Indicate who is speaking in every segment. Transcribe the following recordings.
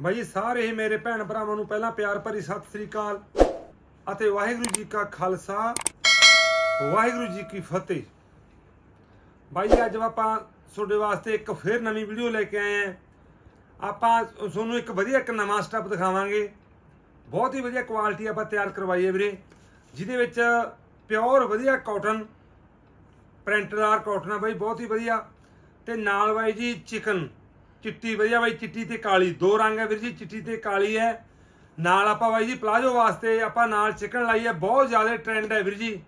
Speaker 1: ਬਾਈ ਜੀ ਸਾਰੇ ਹੀ ਮੇਰੇ ਭੈਣ ਭਰਾਵਾਂ ਨੂੰ ਪਹਿਲਾਂ ਪਿਆਰ ਭਰੀ ਸਤਿ ਸ੍ਰੀ ਅਕਾਲ ਅਤੇ ਵਾਹਿਗੁਰੂ ਜੀ ਕਾ ਖਾਲਸਾ, ਵਾਹਿਗੁਰੂ ਜੀ ਕੀ ਫਤਿਹ। ਬਾਈ ਜੀ ਅੱਜ ਆਪਾਂ ਤੁਹਾਡੇ ਵਾਸਤੇ ਇੱਕ ਫੇਰ ਨਵੀਂ ਵੀਡੀਓ ਲੈ ਕੇ ਆਏ ਆਂ ਆਪਾਂ ਤੁਹਾਨੂੰ ਇੱਕ ਵਧੀਆ ਇੱਕ ਨਵਾਂ ਸਟੈਪ ਦਿਖਾਵਾਂਗੇ। ਬਹੁਤ ਹੀ ਵਧੀਆ ਕੁਆਲਿਟੀ ਆਪਾਂ ਤਿਆਰ ਕਰਵਾਈ ਹੈ ਵੀਰੇ, ਜਿਹਦੇ ਵਿੱਚ ਪਿਓਰ ਵਧੀਆ ਕਾਟਨ ਪ੍ਰਿੰਟਦਾਰ ਕਾਟਨ ਆ ਬਾਈ ਬਹੁਤ ਹੀ ਵਧੀਆ। ਤੇ ਨਾਲ ਬਾਈ ਜੀ ਚਿਕਨ ਚਿੱਟੀ ਵਧੀਆ ਬਾਈ, ਚਿੱਟੀ ਤੇ ਕਾਲੀ, ਦੋ ਰੰਗ ਹੈ ਵੀਰ ਜੀ, ਚਿੱਟੀ ਤੇ ਕਾਲੀ ਹੈ। ਨਾਲ ਆਪਾਂ ਬਾਈ ਜੀ ਪਲਾਜੋ ਵਾਸਤੇ ਆਪਾਂ ਨਾਲ ਚਿਕਨ ਲਾਈ ਹੈ, ਬਹੁਤ ਜ਼ਿਆਦਾ ਟ੍ਰੈਂਡ ਹੈ ਵੀਰ ਜੀ।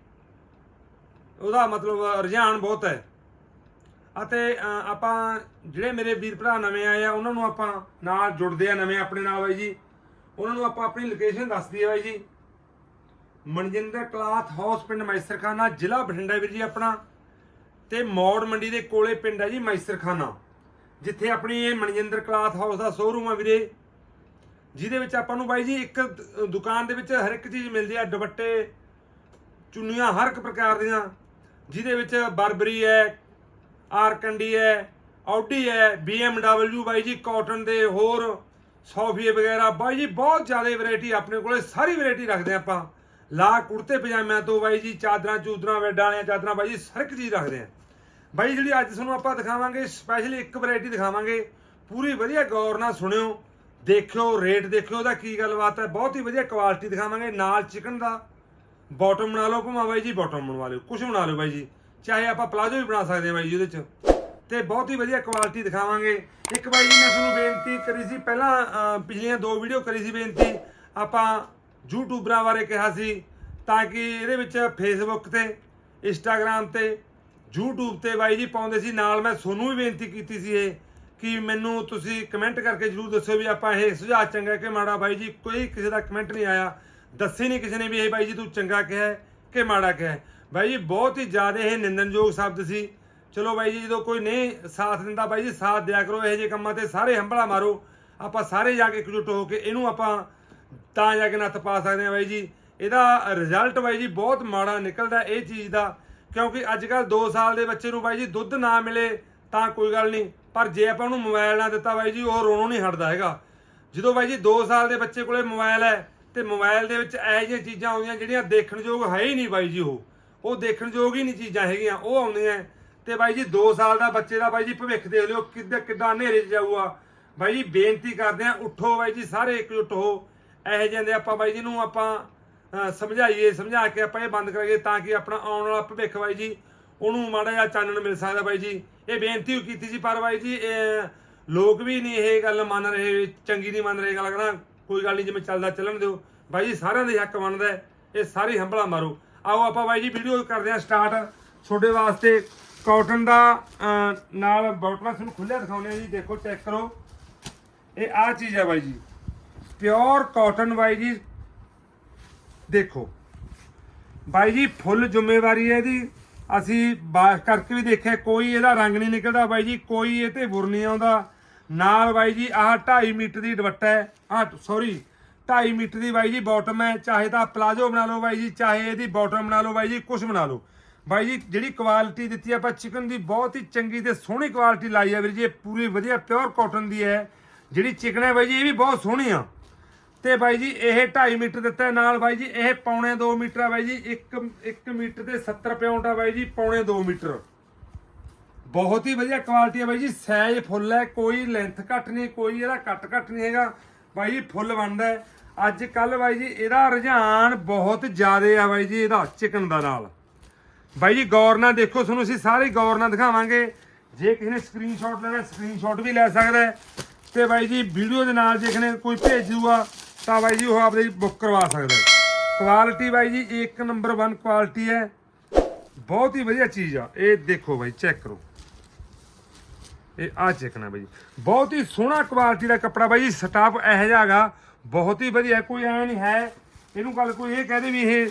Speaker 1: ਉਹਦਾ ਮਤਲਬ ਰੁਝਾਨ ਬਹੁਤ ਹੈ। ਅਤੇ ਆਪਾਂ ਜਿਹੜੇ ਮੇਰੇ ਵੀਰ ਭਰਾ ਨਵੇਂ ਆਏ ਆ, ਉਹਨਾਂ ਨੂੰ ਆਪਾਂ ਨਾਲ ਜੁੜਦੇ ਆ ਨਵੇਂ ਆਪਣੇ ਨਾਲ ਬਾਈ ਜੀ। ਉਹਨਾਂ ਨੂੰ ਆਪਾਂ ਆਪਣੀ ਲੋਕੇਸ਼ਨ ਦੱਸ ਦਈਏ ਬਾਈ ਜੀ। ਮਨਜਿੰਦਰ ਕਲਾਥ ਹਾਊਸ ਪਿੰਡ ਮੈਸਰਖਾਨਾ, ਜ਼ਿਲ੍ਹਾ ਬਠਿੰਡਾ ਵੀਰ ਜੀ ਆਪਣਾ। ਤੇ ਮੌੜ ਮੰਡੀ ਦੇ ਕੋਲੇ ਪਿੰਡ ਹੈ ਜੀ ਮੈਸਰਖਾਨਾ। ਜਿੱਥੇ ਆਪਣੀ ਇਹ ਮਨਜਿੰਦਰ ਕਲਾਥ ਹਾਊਸ ਦਾ ਸ਼ੋਰੂਮ ਆ ਵੀਰੇ, ਜਿਹਦੇ ਵਿੱਚ ਆਪਾਂ ਨੂੰ ਬਾਈ ਜੀ ਇੱਕ ਦੁਕਾਨ ਦੇ ਵਿੱਚ ਹਰ ਇੱਕ ਚੀਜ਼ ਮਿਲਦੀ ਹੈ ਦੁਪੱਟੇ, ਚੁੰਨੀਆਂ ਹਰ ਇੱਕ ਪ੍ਰਕਾਰ ਦੀਆਂ, ਜਿਹਦੇ ਵਿੱਚ ਬਰਬਰੀ ਹੈ, ਆਰਕੰਡੀ ਹੈ ਆਡੀ ਹੈ BMW ਬਾਈ ਜੀ ਕਾਟਨ ਦੇ, ਹੋਰ ਸੋਫੀਏ ਵਗੈਰਾ, ਬਾਈ ਜੀ ਬਹੁਤ ਜ਼ਿਆਦਾ ਵੈਰਾਈਟੀ ਆਪਣੇ ਕੋਲੇ, ਸਾਰੀ ਵੈਰਾਈਟੀ ਰੱਖਦੇ ਹਾਂ ਆਪਾਂ। ਲਾ ਕੁੜਤੇ ਪਜਾਮਿਆਂ ਤੋਂ ਬਾਈ ਜੀ ਚਾਦਰਾਂ ਚੂਦਰਾਂ ਵੈਡਾਂ ਵਾਲੀਆਂ ਚਾਦਰਾਂ ਬਾਈ ਜੀ, ਹਰ ਇੱਕ ਚੀਜ਼ ਰੱਖਦੇ ਹਾਂ। ਬਾਈ, ਜਿਹੜੀ ਅੱਜ ਤੁਹਾਨੂੰ ਆਪਾਂ ਦਿਖਾਵਾਂਗੇ ਸਪੈਸ਼ਲੀ ਇੱਕ ਵੈਰਾਈਟੀ ਦਿਖਾਵਾਂਗੇ। ਪੂਰੀ ਵਧੀਆ ਗੌਰ ਨਾਲ ਸੁਣਿਓ, ਦੇਖਿਓ ਰੇਟ ਦੇਖਿਓ, ਉਹਦਾ ਕੀ ਗੱਲਬਾਤ ਹੈ। ਬਹੁਤ ਹੀ ਵਧੀਆ ਕੁਆਲਿਟੀ ਦਿਖਾਵਾਂਗੇ, ਨਾਲ ਚਿਕਨ ਦਾ। ਬਾਟਮ ਬਣਾ ਲਓ ਭਾਵੇਂ ਬਾਈ ਜੀ ਬਾਟਮ ਬਣਵਾ ਲਿਓ। ਕੁਝ ਬਣਾ ਲਿਓ ਬਾਈ ਜੀ। ਚਾਹੇ ਆਪਾਂ ਪਲਾਜੋ ਵੀ ਬਣਾ ਸਕਦੇ ਹਾਂ ਬਾਈ ਜੀ ਉਹਦੇ ਚ। ਤੇ ਬਹੁਤ ਹੀ ਵਧੀਆ ਕੁਆਲਿਟੀ ਦਿਖਾਵਾਂਗੇ। ਇੱਕ ਬਾਈ ਜੀ, ਮੈਂ ਤੁਹਾਨੂੰ ਬੇਨਤੀ ਕਰੀ ਸੀ, ਪਹਿਲਾਂ ਪਿਛਲੀਆਂ ਦੋ ਵੀਡੀਓ ਕਰੀ ਸੀ ਬੇਨਤੀ। ਆਪਾਂ ਯੂਟਿਊਬਰਾਂ ਬਾਰੇ ਕਿਹਾ ਸੀ, ਤਾਂ ਕਿ ਇਹਦੇ ਵਿੱਚ ਫੇਸਬੁੱਕ ਤੇ ਇੰਸਟਾਗ੍ਰam ਤੇ YouTube ਤੇ ਬਾਈ ਜੀ ਪਾਉਂਦੇ ਸੀ, ਨਾਲ ਮੈਂ ਤੁਹਾਨੂੰ ਵੀ ਬੇਨਤੀ ਕੀਤੀ ਸੀ ਇਹ, ਕਿ ਮੈਨੂੰ ਤੁਸੀਂ ਕਮੈਂਟ ਕਰਕੇ ਜਰੂਰ ਦੱਸਿਓ ਵੀ ਆਪਾਂ ਇਹ ਸੁਝਾਅ ਚੰਗਾ ਕਿ ਮਾੜਾ। ਬਾਈ ਜੀ, ਕੋਈ ਕਿਸੇ ਦਾ ਕਮੈਂਟ ਨਹੀਂ ਆਇਆ। ਦੱਸੇ ਨਹੀਂ ਕਿਸੇ ਨੇ ਵੀ ਇਹ ਬਾਈ ਜੀ ਤੂੰ ਚੰਗਾ ਕਿਹਾ ਕਿ ਮਾੜਾ ਕਿਹਾ ਬਾਈ ਜੀ, ਬਹੁਤ ਹੀ ਜ਼ਿਆਦਾ ਇਹ ਨਿੰਦਨਯੋਗ ਸ਼ਬਦ ਸੀ। ਚਲੋ ਬਾਈ ਜੀ, ਜਦੋਂ ਕੋਈ ਨਹੀਂ ਸਾਥ ਦਿੰਦਾ, ਬਾਈ ਜੀ ਸਾਥ ਦਿਆ ਕਰੋ, ਇਹੋ ਜਿਹੇ ਕੰਮਾਂ ਤੇ ਸਾਰੇ ਹੰਬਲਾ ਮਾਰੋ। ਆਪਾਂ ਸਾਰੇ ਜਾ ਕੇ ਇਕਜੁੱਟ ਹੋ ਕੇ ਇਹਨੂੰ ਆਪਾਂ ਤਾਂ ਜਾ ਕੇ ਨੱਥ ਪਾ ਸਕਦੇ ਹਾਂ ਬਾਈ ਜੀ। ਇਹਦਾ ਰਿਜ਼ਲਟ ਬਾਈ ਜੀ, ਬਹੁਤ ਮਾੜਾ ਨਿਕਲਦਾ ਇਹ ਚੀਜ਼ ਦਾ। ਕਿਉਂਕਿ ਅੱਜ ਕੱਲ 2 ਸਾਲ ਦੇ ਬੱਚੇ ਨੂੰ ਬਾਈ ਜੀ ਦੁੱਧ ਨਾ ਮਿਲੇ ਤਾਂ ਕੋਈ ਗੱਲ ਨਹੀਂ। ਪਰ ਜੇ ਆਪਾਂ ਉਹਨੂੰ ਮੋਬਾਈਲ ਨਾ ਦਿੱਤਾ ਬਾਈ ਜੀ, ਉਹ ਰੋਣੋਂ ਨਹੀਂ ਹਟਦਾ ਹੈਗਾ। ਜਦੋਂ ਬਾਈ ਜੀ 2 ਸਾਲ ਦੇ ਬੱਚੇ ਕੋਲੇ ਮੋਬਾਈਲ ਹੈ, ਤੇ ਮੋਬਾਈਲ ਦੇ ਵਿੱਚ ਇਹੋ ਜਿਹੀਆਂ ਚੀਜ਼ਾਂ ਆਉਂਦੀਆਂ ਜਿਹੜੀਆਂ ਦੇਖਣਯੋਗ ਹੈ ਹੀ ਨਹੀਂ ਬਾਈ ਜੀ ਉਹ। ਉਹ ਦੇਖਣਯੋਗ ਹੀ ਨਹੀਂ ਚੀਜ਼ਾਂ ਹੈਗੀਆਂ, ਉਹ ਆਉਂਦੀਆਂ। ਤੇ ਬਾਈ ਜੀ 2 ਸਾਲ ਦਾ ਬੱਚੇ ਦਾ ਬਾਈ ਜੀ ਭਵਿੱਖ ਦੇਖ ਲਿਓ, ਕਿੱਦਾਂ ਕਿੱਦਾਂ ਹਨੇਰੇ 'ਚ ਜਾਊਗਾ। ਬਾਈ ਜੀ ਬੇਨਤੀ ਕਰਦੇ ਆ ਉੱਠੋ ਬਾਈ ਜੀ, ਸਾਰੇ ਇਕਜੁੱਟ ਹੋ। ਇਹੋ ਜਿਹੇ ਦੇ ਆਪਾਂ ਬਾਈ ਜੀ ਨੂੰ ਆਪਾਂ ਸਮਝਾਈਏ, ਸਮਝਾ ਕੇ ਆਪਾਂ ਇਹ ਬੰਦ ਕਰਾਈਏ ਤਾਂ ਕਿ ਆਪਣਾ ਆਉਣ ਵਾਲਾ ਭਵਿੱਖ ਬਾਈ ਜੀ, ਉਹਨੂੰ ਮਾੜਾ ਜਿਹਾ ਚਾਨਣ ਮਿਲ ਸਕਦਾ ਬਾਈ ਜੀ। ਇਹ ਬੇਨਤੀ ਵੀ ਕੀਤੀ ਸੀ ਪਰ ਬਾਈ ਜੀ ਲੋਕ ਵੀ ਨਹੀਂ ਇਹ ਗੱਲ ਮੰਨ ਰਹੇ, ਚੰਗੀ ਨਹੀਂ ਮੰਨ ਰਹੇ ਗੱਲ ਕਰਾਂ ਕੋਈ ਗੱਲ ਨਹੀਂ, ਜਿਵੇਂ ਚੱਲਦਾ ਚੱਲਣ ਦਿਓ। ਬਾਈ ਜੀ, ਸਾਰਿਆਂ ਦੇ ਹੱਕ ਬਣਦਾ, ਇਹ ਸਾਰੀ ਹੰਬਲਾ ਮਾਰੋ। ਆਓ ਆਪਾਂ ਬਾਈ ਜੀ ਵੀਡੀਓ ਕਰਦੇ ਹਾਂ ਸਟਾਰਟ ਤੁਹਾਡੇ ਵਾਸਤੇ ਕਾਟਨ ਦਾ ਨਾਲ ਬੋਟਲਾਂ ਤੁਹਾਨੂੰ ਖੁੱਲਿਆ ਦਿਖਾਉਂਦੇ ਆ ਜੀ, ਦੇਖੋ ਚੈੱਕ ਕਰੋ। ਇਹ ਆ ਚੀਜ਼ ਹੈ ਬਾਈ ਜੀ ਪਿਓਰ ਕਾਟਨ ਬਾਈ ਜੀ ਦੇਖੋ। ਬਾਈ ਜੀ, ਫੁੱਲ ਜ਼ਿੰਮੇਵਾਰੀ ਹੈ ਇਹਦੀ। ਅਸੀਂ ਬਾਸ਼ ਕਰਕੇ ਵੀ ਦੇਖਿਆ, ਕੋਈ ਇਹਦਾ ਰੰਗ ਨਹੀਂ ਨਿਕਲਦਾ ਬਾਈ ਜੀ, ਕੋਈ ਇਹ ਤੇ ਬੁਰ ਨਹੀਂ ਆਉਂਦਾ। ਨਾਲ ਬਾਈ ਜੀ, ਆਹ 2.5 ਮੀਟਰ ਦੀ ਦੁਪੱਟਾ ਹੈ। ਆਹ ਸੌਰੀ 2.5 ਮੀਟਰ ਦੀ ਬਾਈ ਜੀ ਬਾਟਮ ਹੈ। ਚਾਹੇ ਤਾਂ ਪਲਾਜੋ ਬਣਾ ਲਓ ਬਾਈ ਜੀ, ਚਾਹੇ ਇਹਦੀ ਬਾਟਮ ਬਣਾ ਲਓ ਬਾਈ ਜੀ ਕੁਝ ਬਣਾ ਲਓ। ਬਾਈ ਜੀ, ਜਿਹੜੀ ਕੁਆਲਿਟੀ ਦਿੱਤੀ ਆਪਾਂ ਚਿਕਨ ਦੀ, ਬਹੁਤ ਹੀ ਚੰਗੀ ਤੇ ਸੋਹਣੀ ਕੁਆਲਿਟੀ ਲਾਈ ਹੈ ਵੀਰ ਜੀ, ਇਹ ਪੂਰੀ ਵਧੀਆ ਪਿਓਰ ਕਾਟਨ ਦੀ ਹੈ। ਜਿਹੜੀ ਚਿਕਨ ਹੈ ਬਾਈ ਜੀ, ਇਹ ਵੀ ਬਹੁਤ ਸੋਹਣੀ ਆ। ਤੇ ਬਾਈ ਜੀ ਇਹ 2.5 ਮੀਟਰ ਦਿੱਤਾ ਨਾਲ ਬਾਈ ਜੀ ਇਹ ਪੌਣੇ 2 ਮੀਟਰ ਆ ਬਾਈ ਜੀ 1 1 ਮੀਟਰ ਤੇ 70 ਪਾਉਂਡ ਆ ਬਾਈ ਜੀ ਪੌਣੇ 2 ਮੀਟਰ ਬਹੁਤ ਹੀ ਵਧੀਆ ਕੁਆਲਿਟੀ ਹੈ ਬਾਈ ਜੀ ਸਾਈਜ਼ ਫੁੱਲ ਹੈ ਕੋਈ ਲੈਂਥ ਘੱਟ ਨਹੀਂ ਕੋਈ ਇਹਦਾ ਕੱਟ ਘੱਟ ਨਹੀਂ ਹੈਗਾ ਬਾਈ ਜੀ ਫੁੱਲ ਬਣਦਾ ਅੱਜ ਕੱਲ ਬਾਈ ਜੀ ਇਹਦਾ ਰੁਝਾਨ ਬਹੁਤ ਜ਼ਿਆਦਾ ਆ ਬਾਈ ਜੀ ਇਹਦਾ ਚਿਕਨ ਦਾ ਨਾਲ ਬਾਈ ਜੀ ਗੌਰ ਨਾਲ ਦੇਖੋ ਤੁਹਾਨੂੰ ਅਸੀਂ ਸਾਰੇ ਗੌਰ ਨਾਲ ਦਿਖਾਵਾਂਗੇ ਜੇ ਕਿਸੇ ਨੇ ਸਕਰੀਨਸ਼ਾਟ ਲੈਣਾ ਸਕਰੀਨਸ਼ਾਟ ਵੀ ਲੈ ਸਕਦਾ ਹੈ ਤੇ ਬਾਈ ਜੀ ਵੀਡੀਓ ਦੇ ਨਾਲ ਜੇ ਕਿਸੇ ਨੇ ਕੋਈ ਭੇਜ ਦੂਗਾ ਤਾਂ ਬਾਈ ਜੀ ਉਹ ਆਪਦੇ ਬੁੱਕ ਕਰਵਾ ਸਕਦਾ ਕੁਆਲਿਟੀ ਬਾਈ ਜੀ ਇੱਕ ਨੰਬਰ 1 ਕੁਆਲਿਟੀ ਹੈ। ਬਹੁਤ ਹੀ ਵਧੀਆ ਚੀਜ਼ ਆ। ਇਹ ਦੇਖੋ ਬਾਈ ਚੈੱਕ ਕਰੋ। ਇਹ ਆ ਚੈੱਕਣਾ ਬਾਈ ਜੀ। ਬਹੁਤ ਹੀ ਸੋਹਣਾ ਕੁਆਲਿਟੀ ਦਾ ਕੱਪੜਾ ਬਾਈ ਜੀ। ਸਟਾਫ ਇਹੋ ਜਿਹਾ ਹੈਗਾ। ਬਹੁਤ ਹੀ ਵਧੀਆ। ਕੋਈ ਐ ਨਹੀਂ ਹੈ। ਇਹਨੂੰ ਗੱਲ ਕੋਈ ਇਹ ਕਹਦੇ ਵੀ ਇਹ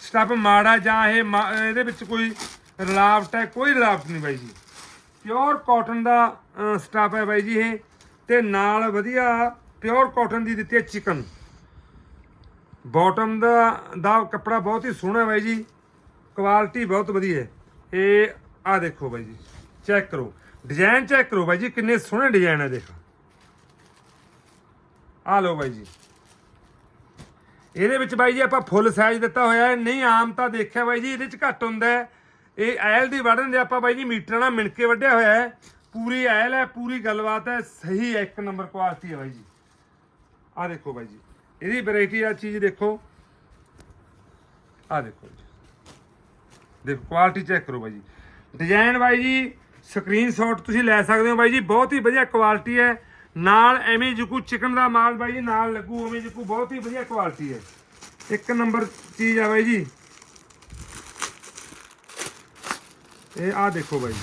Speaker 1: ਸਟਾਫ ਮਾੜਾ ਜਾਂ ਇਹ ਮਾ- ਇਹਦੇ ਵਿੱਚ ਕੋਈ ਰਲਾਵਟ ਹੈ। ਕੋਈ ਰਲਾਵਟ ਨਹੀਂ ਬਾਈ ਜੀ। ਪਿਓਰ ਕਾਟਨ ਦਾ ਸਟਾਫ ਹੈ ਬਾਈ ਜੀ ਇਹ। ਤੇ ਨਾਲ ਵਧੀਆ ਪਿਓਰ ਕਾਟਨ ਦੀ ਦਿੱਤੀ ਹੈ ਚਿਕਨ ਬਾਟਮ ਦਾ ਦਾ ਕੱਪੜਾ ਬਹੁਤ ਹੀ ਸੋਹਣਾ ਬਾਈ ਜੀ। ਕੁਆਲਿਟੀ ਬਹੁਤ ਵਧੀਆ। ਹੈ ਇਹ ਆ ਦੇਖੋ ਬਾਈ ਜੀ। ਚੈੱਕ ਕਰੋ। ਡਿਜ਼ਾਈਨ ਚੈੱਕ ਕਰੋ ਬਾਈ ਜੀ, ਕਿੰਨੇ ਸੋਹਣੇ ਡਿਜ਼ਾਈਨ ਹੈ ਦੇਖੋ। ਆ ਲਓ ਬਾਈ ਜੀ। ਇਹਦੇ ਵਿੱਚ ਬਾਈ ਜੀ ਆਪਾਂ ਫੁੱਲ ਸਾਈਜ਼ ਦਿੱਤਾ ਹੋਇਆ ਹੈ। ਨਹੀਂ, ਆਮ ਤਾਂ ਦੇਖਿਆ ਬਾਈ ਜੀ, ਇਹਦੇ ਚ ਘੱਟ ਹੁੰਦਾ ਹੈ। ਇਹ ਐਲ ਦੀ ਵੜਨ ਦੇ ਆਪਾਂ ਬਾਈ ਜੀ ਮੀਟਰ ਨਾਲ ਮਿਣ ਕੇ ਵੱਢਿਆ ਹੋਇਆ ਹੈ। ਪੂਰੀ ਐਲ ਹੈ, ਪੂਰੀ ਗੱਲਬਾਤ ਹੈ। ਸਹੀ ਹੈ, ਇੱਕ ਨੰਬਰ ਕੁਆਲਿਟੀ ਹੈ ਬਾਈ ਜੀ। ਆ ਦੇਖੋ ਬਾਈ ਜੀ। ਇਹਦੀ ਵੈਰਾਈਟੀ ਆ ਚੀਜ਼ ਦੇਖੋ। ਆ ਦੇਖੋ ਦੇਖੋ ਕੁਆਲਿਟੀ ਚੈੱਕ ਕਰੋ ਬਾਈ ਜੀ। ਡਿਜ਼ਾਈਨ ਬਾਈ ਜੀ ਸਕਰੀਨਸ਼ਾਟ ਤੁਸੀਂ ਲੈ ਸਕਦੇ ਹੋ ਬਾਈ ਜੀ। ਬਹੁਤ ਹੀ ਵਧੀਆ ਕੁਆਲਿਟੀ ਹੈ। ਨਾਲ ਐਵੇਂ ਜੁਕੂ ਚਿਕਨ ਦਾ ਮਾਲ ਬਾਈ ਜੀ, ਨਾਲ ਲੱਗੂ ਐਵੇਂ ਜੁਕੂ ਬਹੁਤ ਹੀ ਵਧੀਆ ਕੁਆਲਿਟੀ ਹੈ। ਇੱਕ ਨੰਬਰ ਚੀਜ਼ ਆ ਬਾਈ ਜੀ। ਇਹ ਆ ਦੇਖੋ ਬਾਈ ਜੀ।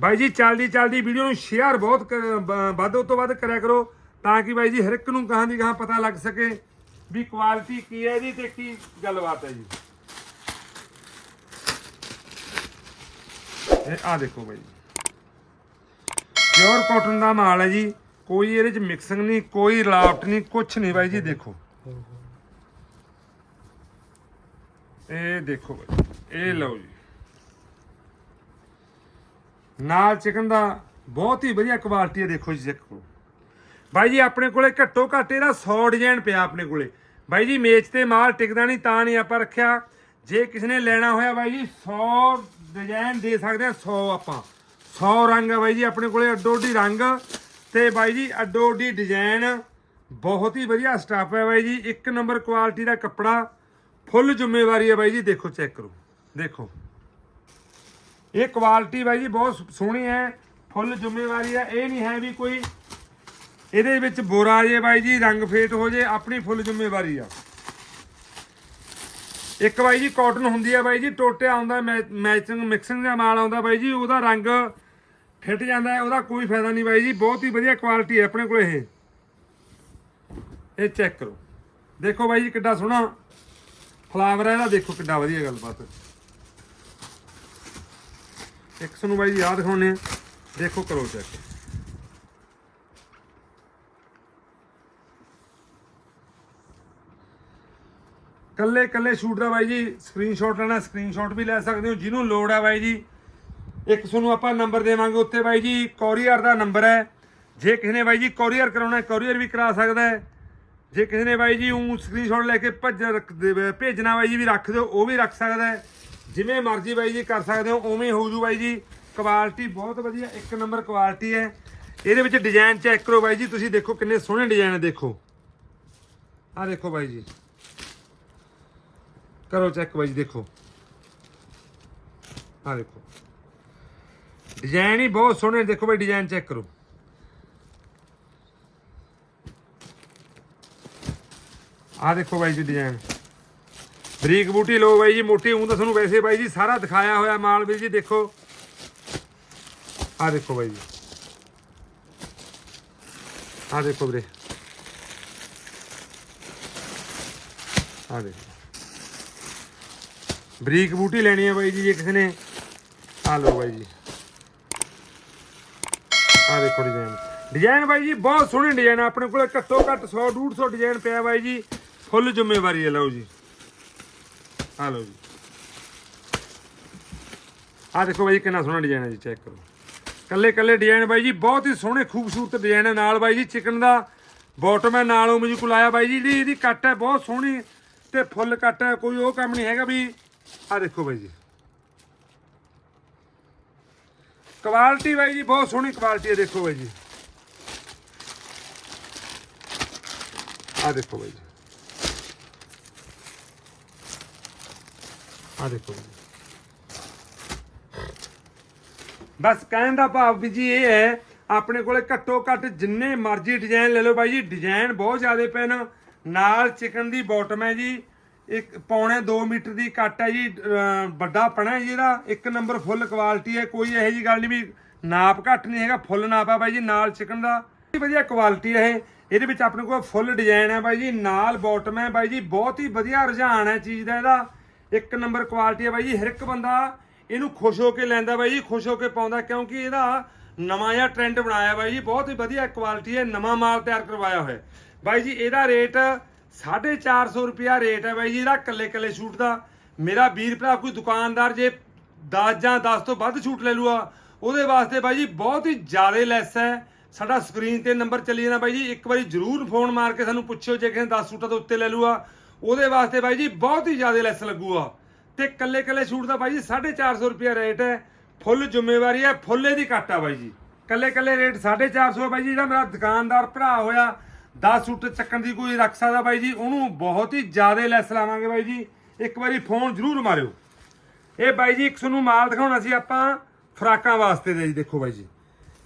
Speaker 1: ਬਾਈ ਜੀ ਚੱਲਦੀ ਚੱਲਦੀ ਵੀਡੀਓ ਨੂੰ ਸ਼ੇਅਰ ਬਹੁਤ ਵੱਧ ਤੋਂ ਵੱਧ ਕਰਿਆ ਕਰੋ। ਤਾਂ ਕਿ ਬਾਈ ਜੀ ਹਰ ਇੱਕ ਨੂੰ ਕਹਾਂ ਦੀ ਕਹਾਂ ਪਤਾ ਲੱਗ ਸਕੇ ਵੀ ਕੁਆਲਿਟੀ ਕੀ ਹੈ ਇਹਦੀ ਤੇ ਕੀ ਗੱਲਬਾਤ ਹੈ ਜੀ। ਇਹ ਆ ਦੇਖੋ ਬਾਈ ਪਿਓਰ ਕਾਟਨ ਦਾ ਮਾਲ ਹੈ ਜੀ। ਕੋਈ ਇਹਦੇ ਚ ਮਿਕਸਿੰਗ ਨਹੀਂ, ਕੋਈ ਰਲਾਵਟ ਨਹੀਂ ਕੁਝ ਨਹੀਂ ਬਾਈ ਜੀ, ਦੇਖੋ। ਇਹ ਦੇਖੋ ਬਾਈ ਇਹ ਲਓ ਜੀ। ਨਾਲ ਚਿਕਨ ਦਾ ਬਹੁਤ ਹੀ ਵਧੀਆ ਕੁਆਲਿਟੀ ਹੈ, ਦੇਖੋ ਜੀ ਦੇਖੋ ਬਾਈ ਜੀ, ਆਪਣੇ ਕੋਲੇ ਘੱਟੋ ਘੱਟ ਇਹਦਾ 100 ਡਿਜ਼ਾਈਨ ਪਿਆ ਆਪਣੇ ਕੋਲੇ। ਬਾਈ ਜੀ ਮੇਚ ਤੇ ਮਾਲ ਟਿਕਦਾ ਨਹੀਂ, ਤਾਂ ਨਹੀਂ ਆਪਾਂ ਰੱਖਿਆ। ਜੇ ਕਿਸੇ ਨੇ ਲੈਣਾ ਹੋਇਆ ਬਾਈ ਜੀ 100 ਡਿਜ਼ਾਈਨ ਦੇ ਸਕਦੇ ਆ 100 ਆਪਾਂ। 100 ਰੰਗ ਆ ਬਾਈ ਜੀ, ਆਪਣੇ ਕੋਲੇ ਅੱਡੋ ਅੱਡੀ ਰੰਗ। ਤੇ ਬਾਈ ਜੀ ਅੱਡੋ ਅੱਡੀ ਡਿਜ਼ਾਈਨ ਬਹੁਤ ਹੀ ਵਧੀਆ ਸਟਾਫ ਹੈ ਬਾਈ ਜੀ। ਇੱਕ ਨੰਬਰ ਕੁਆਲਿਟੀ ਦਾ ਕੱਪੜਾ, ਫੁੱਲ ਜ਼ਿੰਮੇਵਾਰੀ ਹੈ ਬਾਈ ਜੀ, ਦੇਖੋ, ਚੈੱਕ ਕਰੋ। ਦੇਖੋ। ਇਹ ਕੁਆਲਿਟੀ ਬਾਈ ਜੀ, ਬਹੁਤ ਸੋਹਣੀ ਹੈ, ਫੁੱਲ ਜ਼ਿੰਮੇਵਾਰੀ ਹੈ। ਇਹ ਨਹੀਂ ਹੈ ਵੀ ਕੋਈ ਇਹਦੇ ਵਿੱਚ ਬੋਰਾ ਜੇ ਬਾਈ ਜੀ, ਰੰਗ ਫੇਟ ਹੋ ਜੇ, ਆਪਣੀ ਫੁੱਲ ਜ਼ਿੰਮੇਵਾਰੀ ਆ। ਇੱਕ ਬਾਈ ਜੀ ਕਾਟਨ ਹੁੰਦੀ ਆ ਬਾਈ ਜੀ ਟੋਟਿਆ ਆਉਂਦਾ ਮੈਚਿੰਗ ਮਿਕਸਿੰਗ ਦਾ ਮਾਲ ਆਉਂਦਾ ਬਾਈ ਜੀ, ਉਹਦਾ ਰੰਗ ਫਿੱਟ ਜਾਂਦਾ ਉਹਦਾ ਕੋਈ ਫਾਇਦਾ ਨਹੀਂ ਬਾਈ ਜੀ, ਬਹੁਤ ਹੀ ਵਧੀਆ ਕੁਆਲਿਟੀ ਹੈ ਆਪਣੇ ਕੋਲ ਇਹ। ਇਹ ਚੈੱਕ ਕਰੋ। ਦੇਖੋ ਬਾਈ ਜੀ, ਕਿੱਡਾ ਸੋਹਣਾ ਫਲਾਵਰ ਹੈ ਇਹਦਾ, ਦੇਖੋ ਕਿੱਡਾ ਵਧੀਆ ਗੱਲਬਾਤ। ਇੱਕ ਤੁਹਾਨੂੰ ਬਾਈ ਜੀ ਯਾਦ ਦਿਖਾਉਣੇ ਆ ਦੇਖੋ ਕਰੋ ਚੈੱਕ ਕੱਲੇ ਕੱਲੇ ਸ਼ੂਟ ਦਾ ਬਾਈ ਜੀ ਸਕਰੀਨਸ਼ਾਟ ਲੈਣਾ ਸਕਰੀਨਸ਼ਾਟ ਵੀ ਲੈ ਸਕਦੇ ਹੋ, ਜਿਹਨੂੰ ਲੋੜ ਹੈ ਬਾਈ ਜੀ। ਇੱਕ ਤੁਹਾਨੂੰ ਆਪਾਂ ਨੰਬਰ ਦੇਵਾਂਗੇ ਉੱਤੇ ਬਾਈ ਜੀ ਕੋਰੀਅਰ ਦਾ ਨੰਬਰ ਹੈ। ਜੇ ਕਿਸੇ ਨੇ ਬਾਈ ਜੀ ਕੋਰੀਅਰ ਕਰਾਉਣਾ ਕੋਰੀਅਰ ਵੀ ਕਰਾ ਸਕਦਾ ਹੈ। ਜੇ ਕਿਸੇ ਨੇ ਬਾਈ ਜੀ ਉਹ ਸਕਰੀਨਸ਼ਾਟ ਲੈ ਕੇ ਭੱਜ, ਰੱਖ ਦੇ- ਭੇਜਣਾ ਬਾਈ ਜੀ ਵੀ ਰੱਖ ਦਿਓ, ਉਹ ਵੀ ਰੱਖ ਸਕਦਾ ਹੈ। ਜਿਵੇਂ ਮਰਜ਼ੀ ਬਾਈ ਜੀ ਕਰ ਸਕਦੇ ਹੋ, ਉਵੇਂ ਹੋ ਜੂ ਬਾਈ ਜੀ। ਕੁਆਲਿਟੀ ਬਹੁਤ ਵਧੀਆ, ਇੱਕ ਨੰਬਰ ਕੁਆਲਿਟੀ ਹੈ। ਇਹਦੇ ਵਿੱਚ ਡਿਜ਼ਾਈਨ ਚੈੱਕ ਕਰੋ ਬਾਈ ਜੀ, ਤੁਸੀਂ ਦੇਖੋ ਕਿੰਨੇ ਸੋਹਣੇ ਡਿਜ਼ਾਈਨ ਦੇਖੋ। ਆਹ ਦੇਖੋ ਬਾਈ ਜੀ। ਕਰੋ ਚੈੱਕ ਬਾਈ ਜੀ, ਦੇਖੋ। ਆਹ ਦੇਖੋ। ਡਿਜ਼ਾਈਨ ਹੀ ਬਹੁਤ ਸੋਹਣੇ ਦੇਖੋ ਬਾਈ ਡਿਜ਼ਾਈਨ ਚੈੱਕ ਕਰੋ। ਆਹ ਦੇਖੋ ਬਾਈ ਜੀ ਡਿਜ਼ਾਈਨ ਬਰੀਕ ਬੂਟੀ ਲੋ ਬਾਈ ਜੀ, ਮੋਟੀ ਹੂੰ ਤਾਂ ਤੁਹਾਨੂੰ ਵੈਸੇ ਬਾਈ ਜੀ ਸਾਰਾ ਦਿਖਾਇਆ ਹੋਇਆ ਮਾਲ ਵੀ ਜੀ, ਦੇਖੋ। ਆਹ ਦੇਖੋ ਬਾਈ ਜੀ। ਆਹ ਦੇਖੋ ਵੀਰੇ। ਆਹ ਦੇਖੋ। ਬਰੀਕ ਬੂਟੀ ਲੈਣੀ ਹੈ ਬਾਈ ਜੀ, ਜੇ ਕਿਸੇ ਨੇ। ਆ ਲਓ ਬਾਈ ਜੀ। ਆ ਦੇਖੋ ਡਿਜ਼ਾਈਨ ਡਿਜ਼ਾਈਨ ਬਾਈ ਜੀ, ਬਹੁਤ ਸੋਹਣੇ ਡਿਜ਼ਾਈਨ ਆਪਣੇ ਕੋਲ ਘੱਟੋ ਘੱਟ 100 150 ਡਿਜ਼ਾਈਨ ਪਿਆ ਬਾਈ ਜੀ। ਫੁੱਲ ਜ਼ਿੰਮੇਵਾਰੀ ਹੈ ਲਓ ਜੀ। ਆ ਲਓ ਜੀ। ਆ ਦੇਖੋ ਬਾਈ ਜੀ, ਕਿੰਨਾ ਸੋਹਣਾ ਡਿਜ਼ਾਈਨ ਹੈ ਜੀ ਚੈੱਕ ਕਰੋ। ਕੱਲੇ ਕੱਲੇ ਡਿਜ਼ਾਈਨ ਬਾਈ ਜੀ, ਬਹੁਤ ਹੀ ਸੋਹਣੇ ਖੂਬਸੂਰਤ ਡਿਜ਼ਾਈਨ ਹੈ ਨਾਲ ਬਾਈ ਜੀ ਚਿਕਨ ਦਾ ਬਾਟਮ ਹੈ ਨਾਲ ਉਹ ਮੈਨੂੰ ਕੋਲ ਆਇਆ ਬਾਈ ਜੀ ਜਿਹੜੀ ਇਹਦੀ ਕੱਟ ਹੈ ਬਹੁਤ ਸੋਹਣੀ ਤੇ ਫੁੱਲ ਕੱਟ ਹੈ ਕੋਈ ਉਹ ਕੰਮ ਨਹੀਂ ਹੈਗਾ ਵੀ ਆ ਦੇਖੋ ਬਾਈ ਜੀ। ਕੁਆਲਿਟੀ ਬਾਈ ਜੀ, ਬਹੁਤ ਸੋਹਣੀ ਕੁਆਲਿਟੀ ਹੈ, ਦੇਖੋ ਬਾਈ ਜੀ। ਆ ਦੇਖੋ ਬਾਈ ਜੀ। ਆ ਦੇਖੋ ਬਸ ਕਹਿਣ ਦਾ ਭਾਵ ਵੀ ਜੀ ਇਹ ਹੈ, ਆਪਣੇ ਕੋਲੇ ਘੱਟੋ ਘੱਟ ਜਿੰਨੇ ਮਰਜ਼ੀ ਡਿਜ਼ਾਈਨ ਲੈ ਲਓ ਬਾਈ ਜੀ। ਡਿਜ਼ਾਈਨ ਬਹੁਤ ਜ਼ਿਆਦਾ ਪੈਣ। ਨਾਲ ਚਿਕਨ ਦੀ ਬੋਟਮ ਹੈ ਜੀ। ਇੱਕ ਪੌਣੇ 2 ਮੀਟਰ ਦੀ ਕੱਟ ਹੈ ਜੀ ਵੱਡਾ ਪਣਾ ਜੀ ਇਹਦਾ। ਇੱਕ ਨੰਬਰ ਫੁੱਲ ਕੁਆਲਿਟੀ ਹੈ, ਕੋਈ ਇਹੋ ਜੀ ਗੱਲ ਨਹੀਂ ਵੀ ਨਾਪ ਘੱਟ ਨਹੀਂ ਹੈਗਾ, ਫੁੱਲ ਨਾਪ ਹੈ ਬਾਈ ਜੀ, ਨਾਲ ਚਿਕਨ ਦਾ। ਬਹੁਤ ਵਧੀਆ ਕੁਆਲਿਟੀ ਹੈ ਇਹ। ਇਹਦੇ ਵਿੱਚ ਆਪਣੇ ਕੋਲ ਫੁੱਲ ਡਿਜ਼ਾਈਨ ਹੈ ਬਾਈ ਜੀ, ਨਾਲ ਬਾਟਮ ਹੈ ਬਾਈ ਜੀ, ਬਹੁਤ ਹੀ ਵਧੀਆ ਰੁਝਾਨ ਹੈ ਚੀਜ਼ ਦਾ ਇਹਦਾ। ਇੱਕ ਨੰਬਰ ਕੁਆਲਿਟੀ ਹੈ ਬਾਈ ਜੀ, ਹਰ ਇੱਕ ਬੰਦਾ ਇਹਨੂੰ ਖੁਸ਼ ਹੋ ਕੇ ਲੈਂਦਾ ਬਾਈ ਜੀ, ਖੁਸ਼ ਹੋ ਕੇ ਪਾਉਂਦਾ ਕਿਉਂਕਿ ਇਹਦਾ ਨਵਾਂ ਜਿਹਾ ਟ੍ਰੈਂਡ ਬਣਾਇਆ ਬਾਈ ਜੀ, ਬਹੁਤ ਹੀ ਵਧੀਆ ਕੁਆਲਿਟੀ ਹੈ, ਨਵਾਂ ਮਾਲ ਤਿਆਰ ਕਰਵਾਇਆ ਹੋਇਆ ਬਾਈ ਜੀ, ਇਹਦਾ ਰੇਟ 450 ਰੁਪਿਆ ਰੇਟ ਹੈ ਬਾਈ ਜੀ ਇਹਦਾ ਕੱਲੇ ਕੱਲੇ ਸ਼ੂਟ ਦਾ। ਮੇਰਾ ਵੀਰ ਭਰਾ ਕੋਈ ਦੁਕਾਨਦਾਰ ਜੇ 10 ਜਾਂ 10 ਤੋਂ ਵੱਧ ਛੂਟ ਲੈ ਲੂਆ ਉਹਦੇ ਵਾਸਤੇ ਬਾਈ ਜੀ ਬਹੁਤ ਹੀ ਜ਼ਿਆਦਾ ਲੈਸ ਹੈ। ਸਾਡਾ ਸਕਰੀਨ ਤੇ ਨੰਬਰ ਚੱਲੀ ਜਾਣਾ ਬਾਈ ਜੀ, ਇੱਕ ਵਾਰੀ ਜਰੂਰ ਫੋਨ ਮਾਰ ਕੇ ਸਾਨੂੰ ਪੁੱਛਿਓ ਜੇ ਕਿਸੇ ਨੇ 10 ਸੂਟਾਂ ਤੋਂ ਉੱਤੇ ਲੈ ਲੂਆ ਉਹਦੇ ਵਾਸਤੇ ਬਾਈ ਜੀ ਬਹੁਤ ਹੀ ਜ਼ਿਆਦਾ ਲੈਸ ਲੱਗੂਗਾ। ਤੇ ਕੱਲੇ ਕੱਲੇ ਸੂਟ ਦਾ ਬਾਈ ਜੀ 450 ਰੁਪਏ ਰੇਟ ਹੈ। ਫੁੱਲ ਜ਼ਿੰਮੇਵਾਰੀ ਹੈ, ਫੁੱਲੇ ਦੀ ਕੱਟ ਆ ਬਾਈ ਜੀ। ਕੱਲੇ ਕੱਲੇ ਰੇਟ 450 ਹੈ ਬਾਈ ਜੀ, ਜਿਹੜਾ ਮੇਰਾ ਦੁਕਾਨਦਾਰ ਭਰਾ ਹੋਇਆ 10 ਸੂਟ ਚੱਕਣ ਦੀ ਕੋਈ ਰੱਖ ਸਕਦਾ ਬਾਈ ਜੀ, ਉਹਨੂੰ ਬਹੁਤ ਹੀ ਜ਼ਿਆਦਾ ਲੈਸ ਲਾਵਾਂਗੇ ਬਾਈ ਜੀ। ਇੱਕ ਵਾਰੀ ਫੋਨ ਜ਼ਰੂਰ ਮਾਰਿਓ। ਇਹ ਬਾਈ ਜੀ, ਇੱਕ ਤੁਹਾਨੂੰ ਮਾਲ ਦਿਖਾਉਣਾ ਸੀ ਆਪਾਂ ਫਰਾਕਾਂ ਵਾਸਤੇ ਦੇ ਜੀ, ਦੇਖੋ ਬਾਈ ਜੀ।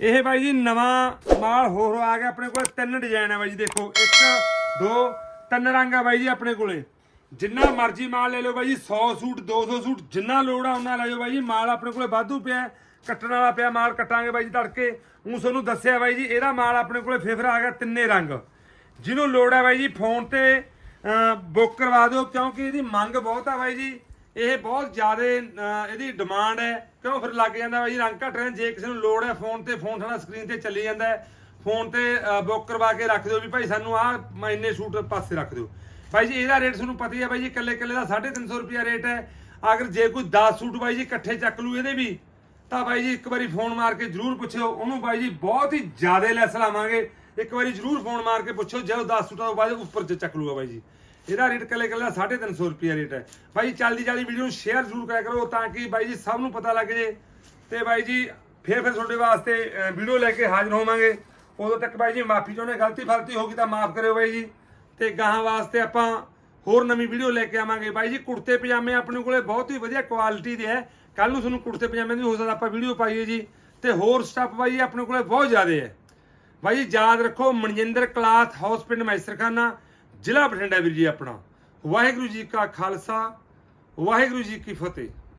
Speaker 1: ਇਹ ਬਾਈ ਜੀ ਨਵਾਂ ਮਾਲ ਹੋਰ ਆ ਗਿਆ ਆਪਣੇ ਕੋਲ, ਤਿੰਨ ਡਿਜ਼ਾਈਨ ਹੈ ਬਾਈ ਜੀ, ਦੇਖੋ। ਇੱਕ, ਦੋ, ਤਿੰਨ ਰੰਗ ਆ ਬਾਈ ਜੀ ਆਪਣੇ ਕੋਲੇ। ਜਿੰਨਾ ਮਰਜ਼ੀ ਮਾਲ ਲੈ ਲਓ ਬਾਈ ਜੀ 100 ਸੂਟ 200 ਸੂਟ, ਜਿੰਨਾ ਲੋੜ ਆ ਉਹਨਾਂ ਲੈ ਜਾਓ ਬਾਈ ਜੀ। ਮਾਲ ਆਪਣੇ ਕੋਲੇ ਵਾਧੂ ਪਿਆ, ਕੱਟਣ ਵਾਲਾ ਪਿਆ, ਮਾਲ ਕੱਟਾਂਗੇ ਬਾਈ ਜੀ ਤੜਕੇ। ਉਹ ਤੁਹਾਨੂੰ ਦੱਸਿਆ ਬਾਈ ਜੀ, ਇਹਦਾ ਮਾਲ ਆਪਣੇ ਕੋਲੇ ਫੇਫਰਾ ਆ ਗਿਆ, ਤਿੰਨੇ ਰੰਗ। ਜਿਹਨੂੰ ਲੋੜ ਹੈ ਬਾਈ ਜੀ, ਫੋਨ ਤੇ ਬੁੱਕ ਕਰਵਾ ਦਿਓ, ਕਿਉਂਕਿ ਇਹਦੀ ਮੰਗ ਬਹੁਤ ਆ ਬਾਈ ਜੀ। ਇਹ ਬਹੁਤ ਜ਼ਿਆਦਾ ਇਹਦੀ ਡਿਮਾਂਡ ਹੈ। ਕਿਉਂ ਫਿਰ ਲੱਗ ਜਾਂਦਾ ਬਾਈ ਜੀ, ਰੰਗ ਘਟ ਰਹੇ ਜੇ ਕਿਸੇ ਨੂੰ ਲੋੜ ਹੈ ਫੋਨ ਤੇ, ਫੋਨ ਸਾਡਾ ਸਕਰੀਨ ਤੇ ਚੱਲੀ ਜਾਂਦਾ ਹੈ। ਫੋਨ ਤੇ ਬੁੱਕ ਕਰਵਾ ਕੇ ਰੱਖ ਦਿਓ ਵੀ ਭਾਈ ਸਾਨੂੰ ਆਹ ਇੰਨੇ ਸੂਟ ਪਾਸੇ ਰੱਖ ਦਿਓ। ਭਾਈ ਜੀ, ਇਹਦਾ ਰੇਟ ਤੁਹਾਨੂੰ ਪਤਾ ਹੀ ਹੈ ਬਾਈ ਜੀ ਇਕੱਲੇ ਇਕੱਲੇ ਦਾ 350 ਰੁਪਿਆ ਰੇਟ ਹੈ। ਅਗਰ ਜੇ ਕੋਈ 10 ਸੂਟ ਬਾਈ ਜੀ ਇਕੱਠੇ ਚੱਕ ਲੂ ਇਹਦੇ ਵੀ, ਤਾਂ ਬਾਈ ਜੀ ਇੱਕ ਵਾਰੀ ਫੋਨ ਮਾਰ ਕੇ ਜਰੂਰ ਪੁੱਛਿਓ। ਉਹਨੂੰ ਬਾਈ ਜੀ ਬਹੁਤ ਹੀ ਜ਼ਿਆਦਾ ਲੈਸ ਲਾਵਾਂਗੇ। ਇੱਕ ਵਾਰੀ ਜਰੂਰ ਫੋਨ ਮਾਰ ਕੇ ਪੁੱਛੋ ਜੇ ਉਹ 10 ਸੂਟਾਂ ਤੋਂ ਬਾਅਦ ਉੱਪਰ ਚ ਚੱਕ ਲੂਗਾ ਬਾਈ ਜੀ। ਇਹਦਾ ਰੇਟ ਕੱਲੇ ਕੱਲੇ 350 ਰੁਪਿਆ ਰੇਟ ਹੈ। ਬਾਈ ਚੱਲਦੀ ਚੱਲਦੀ ਵੀਡੀਓ ਨੂੰ ਸ਼ੇਅਰ ਜ਼ਰੂਰ ਕਰਿਆ ਕਰੋ ਤਾਂ ਕਿ ਬਾਈ ਜੀ ਸਭ ਨੂੰ ਪਤਾ ਲੱਗ ਜੇ। ਤੇ ਬਾਈ ਜੀ, ਫੇਰ ਫਿਰ ਤੁਹਾਡੇ ਵਾਸਤੇ ਵੀਡੀਓ ਲੈ ਕੇ ਹਾਜ਼ਰ ਹੋਵਾਂਗੇ। ਉਦੋਂ ਤੱਕ ਬਾਈ ਜੀ, ਮਾਫੀ ਚਾਹੁੰਦੇ ਗਲਤੀ ਫਲਤੀ ਹੋ ਗਈ ਤਾਂ ਮਾਫ ਕਰਿਓ ਬਾਈ ਜੀ। ਤੇ ਗਾਹਾਂ ਵਾਸਤੇ ਆਪਾਂ ਹੋਰ ਨਵੀਂ ਵੀਡੀਓ ਲੈ ਕੇ ਆਵਾਂਗੇ। ਬਾਈ ਜੀ, ਕੁੜਤੇ ਪਜਾਮੇ ਆਪਣੇ ਕੋਲੇ ਬਹੁਤ ਹੀ ਵਧੀਆ ਕੁਆਲਿਟੀ ਦੇ ਹੈ। ਕੱਲ ਨੂੰ ਤੁਹਾਨੂੰ ਕੁੜਤੇ ਪਜਾਮੇ ਦੀ ਹੋ ਸਕਦਾ ਆਪਾਂ ਵੀਡੀਓ ਪਾਈਏ ਜੀ। ਤੇ ਹੋਰ ਸਟੱਫ ਬਾਈ ਜੀ ਆਪਣੇ ਕੋਲੇ ਬਹੁਤ ਜ਼ਿਆਦਾ ਹੈ। ਬਾਈ ਜੀ, ਯਾਦ ਰੱਖੋ, ਮਨਜਿੰਦਰ ਕਲਾਥ ਹਾਊਸ ਪਿੰਡ ਮੈਸਰਖਾਨਾ, ਜ਼ਿਲ੍ਹਾ ਬਠਿੰਡਾ ਵੀਰ ਜੀ ਆਪਣਾ। ਵਾਹਿਗੁਰੂ ਜੀ ਕਾ ਖਾਲਸਾ, ਵਾਹਿਗੁਰੂ ਜੀ ਕੀ ਫਤਿਹ।